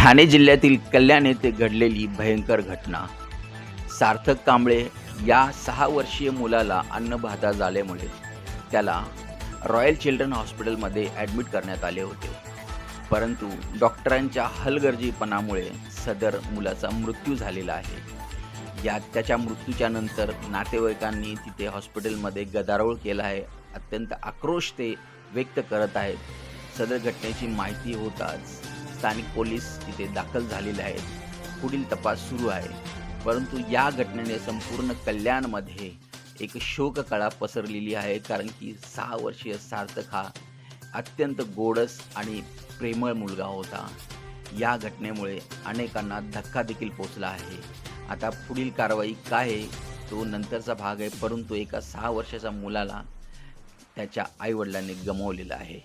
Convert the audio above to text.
ठाणे जिल्ह्यातील कल्याण येथे घडलेली भयंकर घटना. सार्थक कांबळे या सहा वर्षीय मुलाला अन्नबाधा झाल्यामुळे त्याला रॉयल चिल्ड्रन हॉस्पिटलमध्ये ॲडमिट करण्यात आले होते. परंतु डॉक्टरांच्या हलगर्जीपणामुळे सदर मुलाचा मृत्यू झालेला आहे. या त्याच्या मृत्यूच्या नंतर नातेवाईकांनी तिथे हॉस्पिटलमध्ये गदारोळ केला आहे. अत्यंत आक्रोश ते व्यक्त करत आहेत. सदर घटनेची माहिती होताच स्थानिक पोलीस तिथे दाखल झालेले आहेत. पुढील तपास सुरू आहे. परंतु या घटनेने संपूर्ण कल्याणमध्ये एक शोककळा पसरलेली आहे. कारण की सहा वर्षीय सार्थक हा अत्यंत गोडस आणि प्रेमळ मुलगा होता. या घटनेमुळे अनेकांना धक्का देखील पोचला आहे. आता पुढील कारवाई काय आहे तो नंतरचा भाग आहे. परंतु एका सहा वर्षाच्या मुलाला त्याच्या आईवडिलांनी गमावलेला आहे.